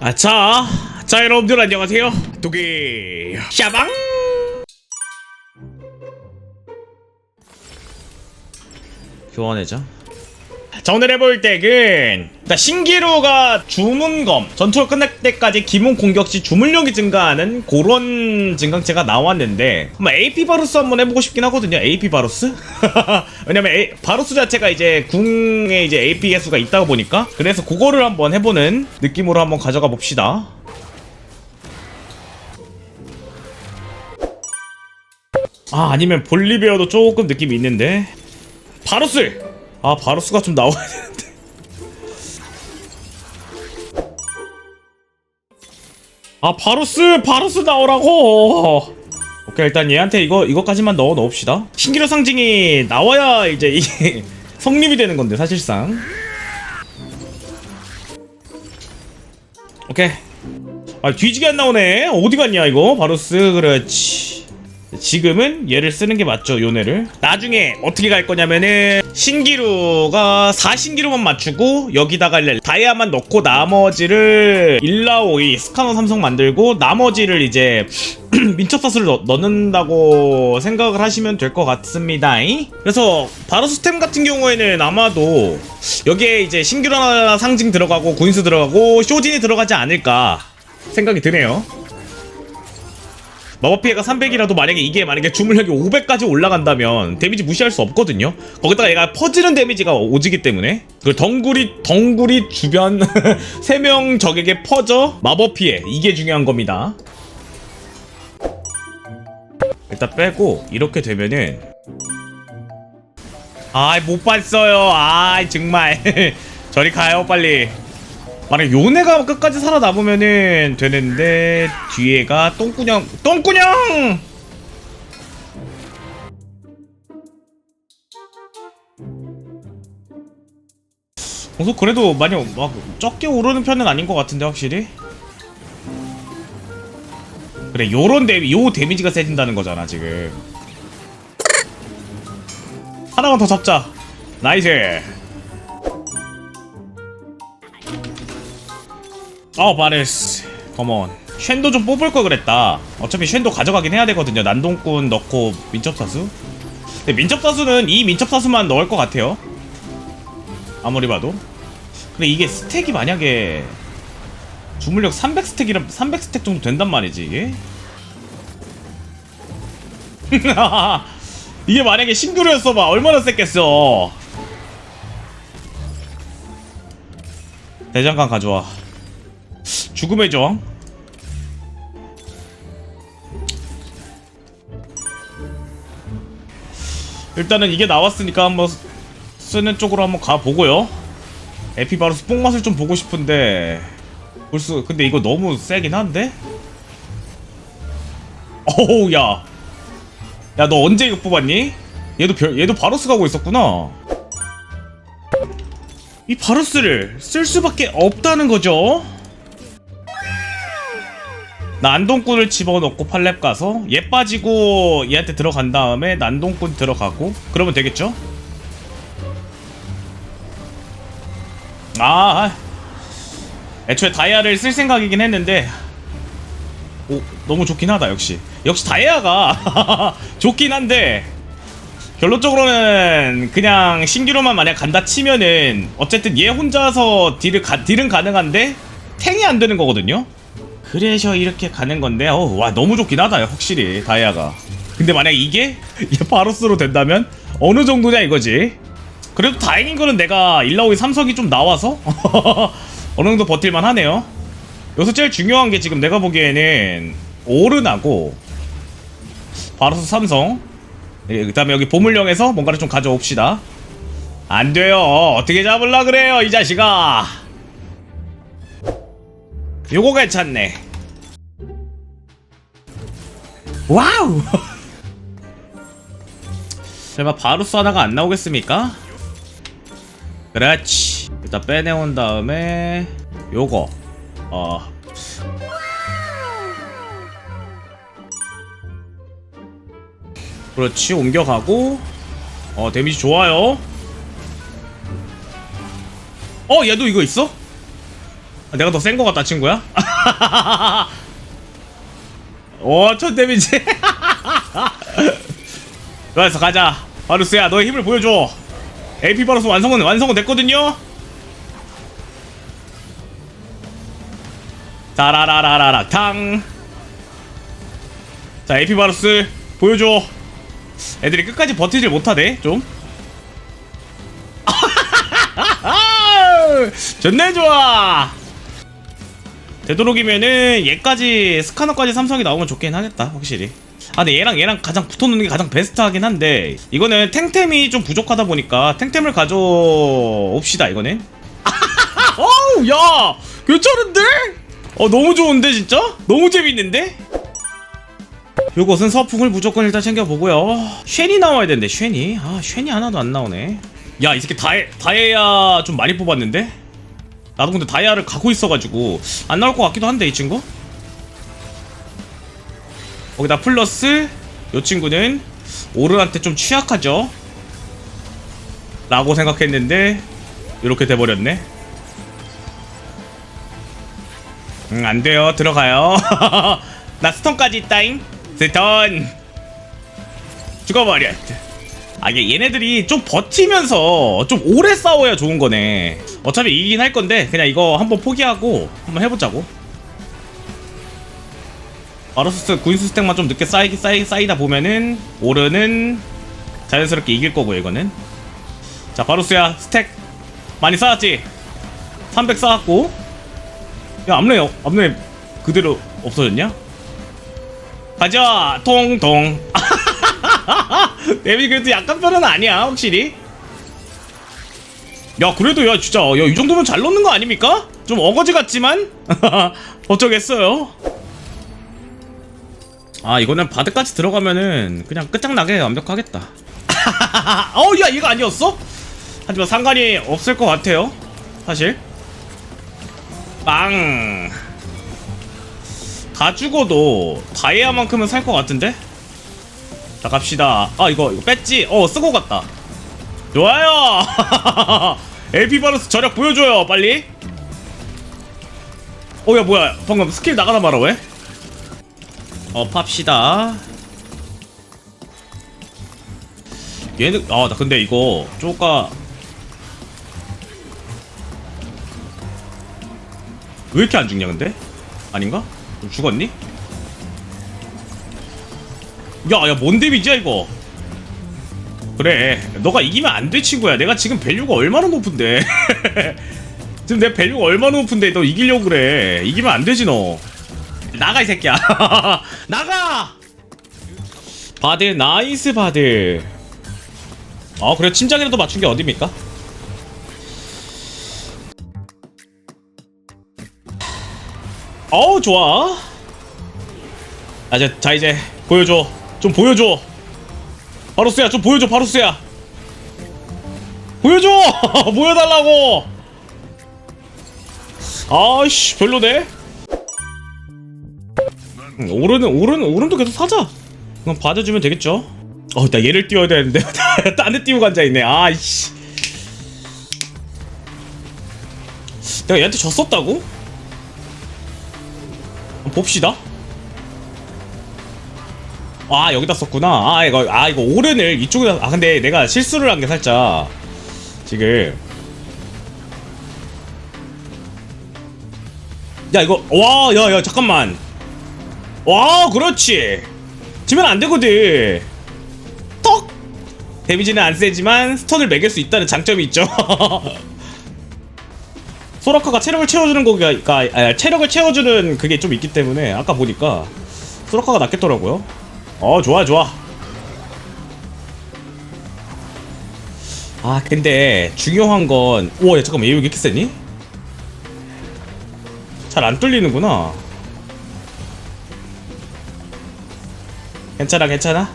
아, 자, 자 여러분들 안녕하세요. 도기 샤방. 교환해자. 자 오늘 해볼 덱은 일단 신기루가 주문검 전투가 끝날 때까지 기본 공격 시 주문력이 증가하는 그런 증강체가 나왔는데 한번 AP 바루스 한번 해보고 싶긴 하거든요. AP 바루스? 왜냐면 A- 바루스 자체가 이제 궁에 이제 AP 개수가 있다고 보니까 그래서 그거를 한번 해보는 느낌으로 한번 가져가 봅시다. 아 아니면 볼리베어도 조금 느낌이 있는데? 바루스 아 바루스가 좀 나와야 되는데. 아 바루스 바루스 나오라고! 오케이 일단 얘한테 이거 이거까지만 넣어 넣읍시다. 신기루 상징이 나와야 이제 이게 성립이 되는 건데 사실상. 오케이. 아 뒤지게 안 나오네. 어디 갔냐 이거? 바루스 그렇지 지금은 얘를 쓰는 게 맞죠 요네를? 나중에 어떻게 갈 거냐면은 신기루가 4신기루만 맞추고 여기다가 다이아만 넣고 나머지를 일라오이 스카노 삼성 만들고 나머지를 이제 민첩사스를 넣, 넣는다고 생각을 하시면 될 것 같습니다. 그래서 바로 스템 같은 경우에는 아마도 여기에 이제 하나 상징 들어가고 구인수 들어가고 쇼진이 들어가지 않을까 생각이 드네요 마법 피해가 300이라도 만약에 이게 만약에 주물력이 500까지 올라간다면 데미지 무시할 수 없거든요. 거기다가 얘가 퍼지는 데미지가 오지기 때문에 그 덩구리 덩구리 주변 3명 적에게 퍼져 마법 피해 이게 중요한 겁니다. 일단 빼고 이렇게 되면은 아이 못 봤어요. 아이 정말 저리 가요 빨리. 만약 요네가 끝까지 살아남으면은 되는데 뒤에가 똥꾸녕 똥꾸녕 공속 그래도 많이 막 적게 오르는 편은 아닌 것 같은데 확실히? 그래 요런 데미 요 데미지가 세진다는 거잖아 지금. 하나만 더 잡자. 나이스 어 바레스. 컴온 쉔도 좀 뽑을 걸 그랬다. 어차피 쉔도 가져가긴 해야 되거든요. 난동꾼 넣고 민첩사수? 근데 민첩사수는 이 민첩사수만 넣을 것 같아요. 아무리 봐도. 근데 이게 스택이 만약에 주물력 300스택이라 300스택 정도 된단 말이지 이게? 이게 만약에 싱그루였어 봐. 얼마나 셌겠어. 대장간 가져와 죽음의 저항? 일단은 이게 나왔으니까 한번 쓰는 쪽으로 한번 가보고요 에피바루스 뽕맛을 좀 보고 싶은데 벌써 근데 이거 너무 세긴 한데? 어우 야 야 너 언제 이거 뽑았니? 얘도 별, 얘도 바루스 가고 있었구나 이 바루스를 쓸 수밖에 없다는 거죠 난동꾼을 집어넣고 팔렙 가서 얘 빠지고 얘한테 들어간 다음에 난동꾼 들어가고 그러면 되겠죠? 아 애초에 다이아를 쓸 생각이긴 했는데. 오 너무 좋긴 하다 역시. 역시 다이아가 좋긴 한데 결론적으로는 그냥 신기로만 만약 간다 치면은 어쨌든 얘 혼자서 딜을 가, 딜은 가능한데 탱이 안 되는 거거든요 그래서 이렇게 가는 건데 어, 와 너무 좋긴 하다 확실히 다이아가. 근데 만약 이게 얘 바로스로 된다면 어느 정도냐 이거지. 그래도 다행인 거는 내가 일라오이 삼석이 좀 나와서 어느 정도 버틸만 하네요. 여기서 제일 중요한 게 지금 내가 보기에는 오른하고 바로스 삼성. 예, 그 다음에 여기 보물령에서 뭔가를 좀 가져옵시다. 안 돼요. 어떻게 잡을라 그래요 이 자식아 요거 괜찮네. 와우! 설마 바루스 하나가 안 나오겠습니까? 그렇지. 일단 빼내온 다음에 요거. 어. 그렇지 옮겨가고. 어 데미지 좋아요. 어 얘도 이거 있어? 아, 내가 더 센 거 같다 친구야? 오, 첫 데미지. 그래서 가자. 바루스야, 너의 힘을 보여줘. AP 바루스 완성은 완성은 됐거든요. 자라라라라라 탕. 자, AP 바루스 보여줘. 애들이 끝까지 버티질 못하네, 좀. 좋네 좋아. 되도록이면은 얘까지 스카너까지 삼성이 나오면 좋긴 하겠다 확실히 아 근데 얘랑 얘랑 가장 붙어놓는 게 가장 베스트하긴 한데 이거는 탱템이 좀 부족하다 보니까 탱템을 가져옵시다 이거는 어우 야 괜찮은데? 어 너무 좋은데 진짜? 너무 재밌는데? 요것은 서풍을 무조건 일단 챙겨보고요 쉔이 나와야 되는데 쉔이 아 쉔이 하나도 안 나오네 야 이 새끼 다해, 다해야 좀 많이 뽑았는데? 나도 근데 다이아를 갖고 있어가지고 안 나올 것 같기도 한데 이 친구? 거기다 플러스 요 친구는 오른한테 좀 취약하죠? 라고 생각했는데 이렇게 돼버렸네. 응 안돼요. 들어가요. 나 스톤까지 있다잉. 스톤 죽어버려 아 이게 얘네들이 좀 버티면서 좀 오래 싸워야 좋은 거네. 어차피 이기긴 할 건데 그냥 이거 한번 포기하고 한번 해보자고. 바로스 구인수 스택만 좀 늦게 쌓이기 쌓이, 쌓이다 보면은 오르는 자연스럽게 이길 거고 이거는. 자 바로스야 스택 많이 쌓았지? 300 쌓았고. 야 앞내 앞내 그대로 없어졌냐? 가자 통통 데뷔 그래도 약간 편은 아니야 확실히 야 그래도 야 진짜 야 이 정도면 잘 넣는 거 아닙니까? 좀 어거지 같지만 어쩌겠어요 아 이거는 바드까지 들어가면은 그냥 끝장나게 완벽하겠다 어야 얘가 아니었어? 하지만 상관이 없을 것 같아요 사실 빵다 죽어도 다이아만큼은 살 것 같은데? 자 갑시다 아 이거 이거 뺐지? 어 쓰고 갔다 좋아요 LP 바루스 저력 보여줘요 빨리 어 야 뭐야 방금 스킬 나가다 말아 왜? 어 팝시다 얘는 아 나 근데 이거 쪼까 왜 이렇게 안 죽냐 근데? 아닌가? 좀 죽었니? 야, 야, 뭔 데미지야, 이거? 그래, 너가 이기면 안 돼, 친구야. 내가 지금 밸류가 얼마나 높은데. 지금 내 밸류가 얼마나 높은데 너 이기려고 그래. 이기면 안 되지, 너. 나가, 이 새끼야. 나가! 바드, 나이스 바드. 아, 그래, 침장이라도 맞춘 게 어딥니까? 어우, 좋아. 아, 이제, 자, 이제, 보여줘. 좀 보여줘. 바로스야, 좀 보여줘, 바로스야. 보여줘! 보여달라고! 아이씨, 별로네? 음, 오른은, 오른, 오른도 계속 사자. 그럼 받아주면 되겠죠? 어, 나 얘를 띄워야 되는데. 딴데 띄우고 앉아있네. 아이씨. 내가 얘한테 졌었다고? 봅시다. 아 여기다 썼구나. 아 이거 아 이거 오른을 이쪽에다 아 근데 내가 실수를 한 게 살짝 지금. 야 이거 와야야 잠깐만. 와 그렇지. 지면 안 되거든. 턱! 데미지는 안 세지만 스턴을 매길 수 있다는 장점이 있죠. 소라카가 체력을 채워주는 거가 아, 체력을 채워주는 그게 좀 있기 때문에 아까 보니까 소라카가 낫겠더라고요 어 좋아 좋아. 아 근데 중요한 건 우와 야, 잠깐만 얘 왜 이렇게 세니? 잘 안 뚫리는구나. 괜찮아 괜찮아?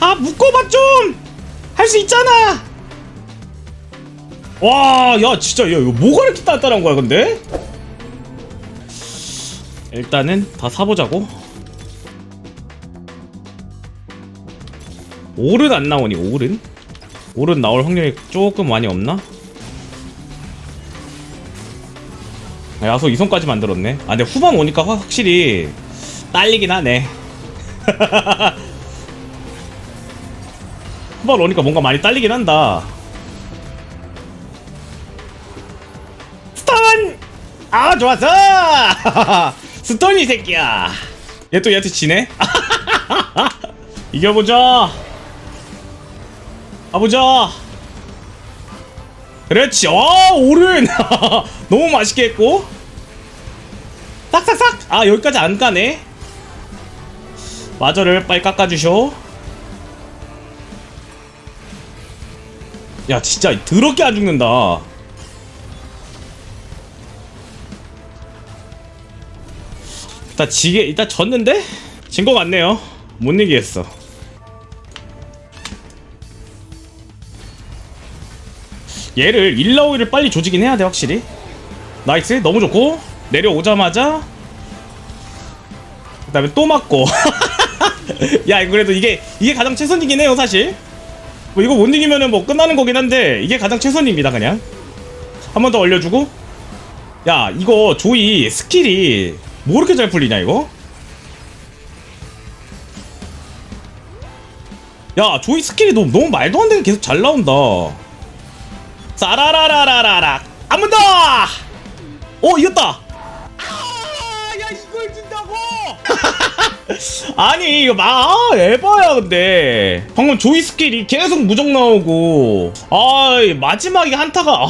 아 묶어봐 좀! 할 수 있잖아! 와 야 진짜 야 이거 뭐가 이렇게 단단한 거야 근데? 일단은 다 사보자고 오른 안 나오니 오른? 오른 나올 확률이 조금 많이 없나? 야소 이손까지 만들었네 아 근데 후반 오니까 확- 확실히 딸리긴 하네 후반 오니까 뭔가 많이 딸리긴 한다 스턴! 아 좋았어! 스턴이 새끼야 얘 또 얘한테 지네? 이겨보자 가보자. 그렇지. 아 오른 너무 맛있게 했고. 싹싹싹. 아 여기까지 안 가네. 마저를 빨리 깎아주쇼. 야 진짜 더럽게 안 죽는다. 일단 지게 일단 졌는데? 진 거 같네요. 못 이기겠어 얘를 일라오이를 빨리 조지긴 해야 돼 확실히. 나이스 너무 좋고. 내려오자마자. 그 다음에 또 맞고. 야 그래도 이게 이게 가장 최선이긴 해요 사실. 뭐 이거 못 이기면은 뭐 끝나는 거긴 한데 이게 가장 최선입니다 그냥. 한 번 더 올려주고. 야 이거 조이 스킬이 뭐 이렇게 잘 풀리냐 이거? 야 조이 스킬이 너무, 너무 말도 안 되게 계속 잘 나온다 한번 더! 어 이겼다! 아야 이걸 진다고! 아니 이거 막 아, 에바야 근데 방금 조이 스킬이 계속 무적 나오고 아 마지막에 한타가 아,